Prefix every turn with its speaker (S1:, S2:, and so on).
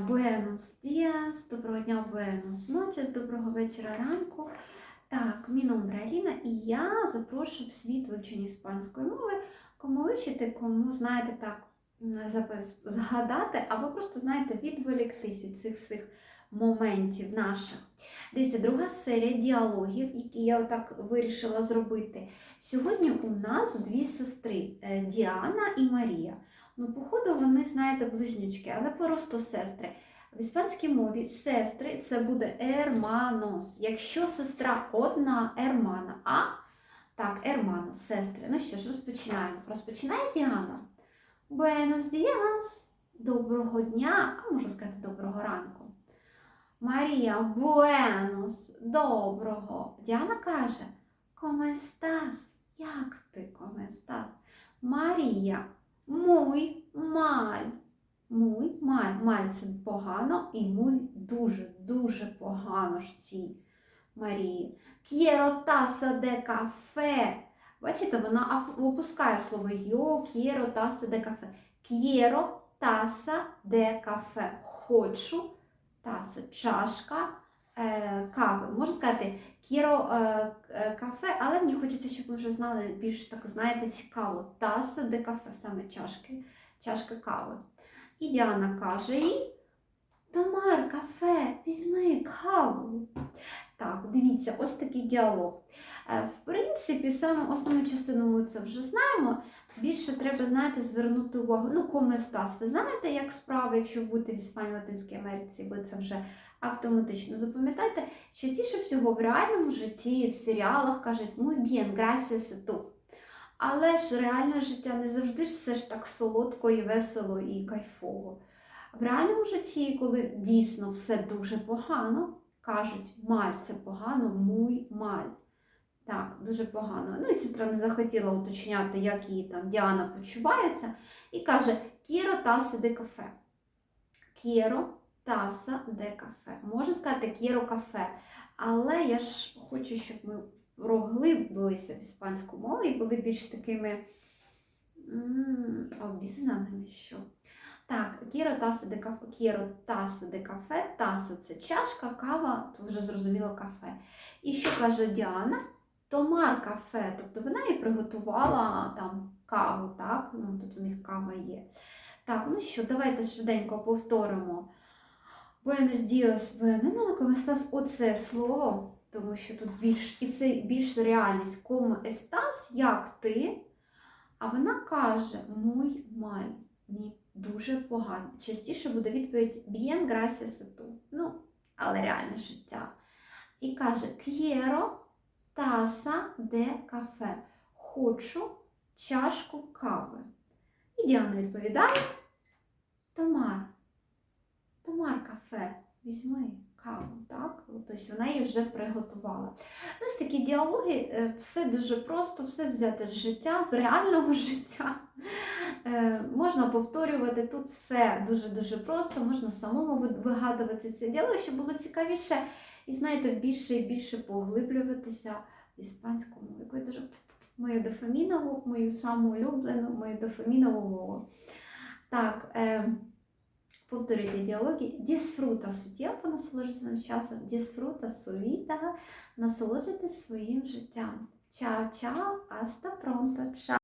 S1: Буенос діас, доброго дня, буенос ночес, доброго вечора ранку. Так, мій номер Аліна, і я запрошую в світ вивчення іспанської мови, кому вивчити, кому, знаєте, так, згадати, або просто, знаєте, відволіктись від цих всіх моментів наших. Дивіться, друга серія діалогів, які я отак вирішила зробити. Сьогодні у нас дві сестри е, Діана і Марія. Ну, походу, вони, знаєте, близнючки, але просто сестри. В іспанській мові сестри це буде ерманос. Якщо сестра одна ермана, а так, ермано, сестри. Ну що ж, розпочинаємо. Розпочинає Діана. Буенос діас. Доброго дня, а можна сказати доброго ранку. Марія, буенос, доброго. Діана каже: Коместас, як ти, коместас? Марія, муй маль. Муй маль. Маль це погано і муй дуже, дуже погано ж цій Марії. К'єро таса де кафе. Бачите, вона опускає слово йо, к'єро таса де кафе. К'єро таса де кафе. Хочу таса, чашка е, кави. Можна сказати, кіро е, е, кафе, але мені хочеться, щоб ви вже знали більш так, знаєте, цікаво. Таса де кафе, саме чашки, чашка кави. І Діана каже їй: Тамар, кафе, візьми каву. Так, дивіться, ось такий діалог. Е, В принципі, саме основну частину ми це вже знаємо. Більше треба, знаєте, звернути увагу. Ну, коместас. Ви знаєте, як справи, якщо ви будете в Іспанії, Латинській Америці, ви це вже автоматично запам'ятаєте. Частіше всього в реальному житті, в серіалах кажуть muy bien, gracias y. Але ж реальне життя не завжди ж все ж так солодко і весело і кайфово. В реальному житті, коли дійсно все дуже погано, кажуть маль це погано, муй маль. Так, дуже погано. Ну і сестра не захотіла уточняти, як її там Діана почувається, і каже: Кіро таса де кафе. Кіро таса де кафе. Можна сказати кіро кафе. Але я ж хочу, щоб ми проглибилися в іспанську мову і були більш такими обізнаними, що. Так, кіро таса де кафе, кіро таса де кафе, таса це чашка, кава, то вже зрозуміло кафе. І що каже Діана? Томар кафе, тобто вона і приготувала там каву, так? Ну, тут у них кава є. Так, ну що, давайте швиденько повторимо. Días, bueno, como estás? Оце слово, тому що тут більш, і це більш реальність. Como estás? Як ти? А вона каже muy mal, ні, дуже погано. Частіше буде відповідь bien, gracias tú. Ну, але реальне життя. І каже quiero tasa de café. Хочу чашку кави. І Діана відповідає: Тамар, Тамар кафе, візьми каву, так? Тобто вона її вже приготувала. Ну, Ось такі діалоги, е, все дуже просто, все взяти з життя, з реального життя. Можна повторювати тут все дуже-дуже просто, можна самому вигадувати ці діалоги, щоб було цікавіше і, знаєте, більше і більше поглиблюватися в іспанську мову, яку я дуже мою дофамінову, мою саму улюблену, мою дофамінову мову. Так, е, повторюйте діалоги. Su tiempo, насолоджуйтесь часом. Disfruta su vida, насолоджуйтесь своїм життям. Чао, чао, hasta pronto, чао.